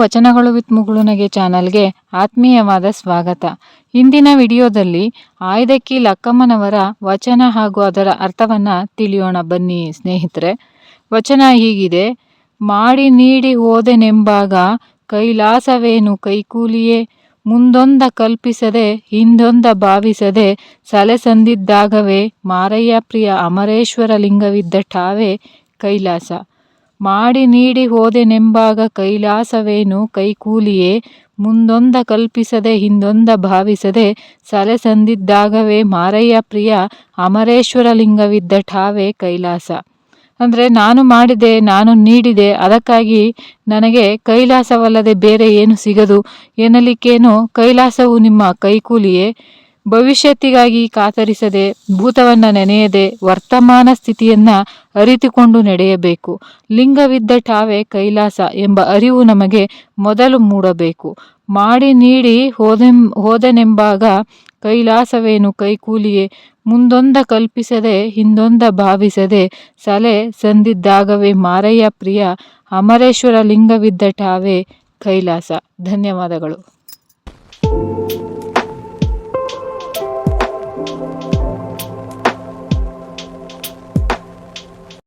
ವಚನಗಳು ವಿತ್ ಮುಗುಳುನಗೆ ಚಾನಲ್ಗೆ ಆತ್ಮೀಯವಾದ ಸ್ವಾಗತ. ಇಂದಿನ ವಿಡಿಯೋದಲ್ಲಿ ಆಯ್ದಕ್ಕಿ ಲಕ್ಕಮ್ಮನವರ ವಚನ ಹಾಗೂ ಅದರ ಅರ್ಥವನ್ನು ತಿಳಿಯೋಣ ಬನ್ನಿ ಸ್ನೇಹಿತರೆ. ವಚನ ಹೀಗಿದೆ, ಮಾಡಿ ನೀಡಿ ಹೋದೆನೆಂಬಾಗ ಕೈಲಾಸವೇನು ಕೈಕೂಲಿಯೇ? ಮುಂದೊಂದ ಕಲ್ಪಿಸದೆ ಹಿಂದೊಂದ ಭಾವಿಸದೆ ಸಲೆಸಂದಿದ್ದಾಗವೇ ಮಾರಯ್ಯ ಪ್ರಿಯ ಅಮರೇಶ್ವರ ಲಿಂಗವಿದ್ದ ಠಾವೇ ಕೈಲಾಸ. ಮಾಡಿ ನೀಡಿ ಹೋದೆನೆಂಬಾಗ ಕೈಲಾಸವೇನು? ಕೈಕೂಲಿಯೇ? ಮುಂದೊಂದ ಕಲ್ಪಿಸದೆ, ಹಿಂದೊಂದ ಭಾವಿಸದೆ ಸಲೆ ಸಂದಿದ್ದಾಗವೇ ಮಾರಯ್ಯ ಪ್ರಿಯ ಅಮರೇಶ್ವರ ಲಿಂಗವಿದ್ದ ಠಾವೇ ಕೈಲಾಸ. ಅಂದರೆ ನಾನು ಮಾಡಿದೆ, ನಾನು ನೀಡಿದೆ, ಅದಕ್ಕಾಗಿ ನನಗೆ ಕೈಲಾಸವಲ್ಲದೆ ಬೇರೆ ಏನು ಸಿಗದು ಎನ್ನಲಿಕ್ಕೇನು? ಕೈಲಾಸವು ನಿಮ್ಮ ಕೈಕೂಲಿಯೇ? ಭವಿಷ್ಯತ್ತಿಗಾಗಿ ಕಾತರಿಸದೆ ಭೂತವನ್ನ ನೆನೆಯದೆ ವರ್ತಮಾನ ಸ್ಥಿತಿಯನ್ನ ಅರಿತುಕೊಂಡು ನಡೆಯಬೇಕು. ಲಿಂಗವಿದ್ದ ಠಾವೆ ಕೈಲಾಸ ಎಂಬ ಅರಿವು ನಮಗೆ ಮೊದಲು ಮೂಡಬೇಕು. ಮಾಡಿ ನೀಡಿ ಹೋದೆಂ, ಹೋದನೆಂಬಾಗ ಕೈಲಾಸವೇನು ಕೈಕೂಲಿಯೇ? ಮುಂದೊಂದ ಕಲ್ಪಿಸದೆ ಹಿಂದೊಂದ ಭಾವಿಸದೆ ಸಲೆ ಸಂದಿದ್ದಾಗವೇ ಮಾರಯ್ಯ ಪ್ರಿಯ ಅಮರೇಶ್ವರ ಲಿಂಗವಿದ್ದ ಠಾವೆ ಕೈಲಾಸ. ಧನ್ಯವಾದಗಳು.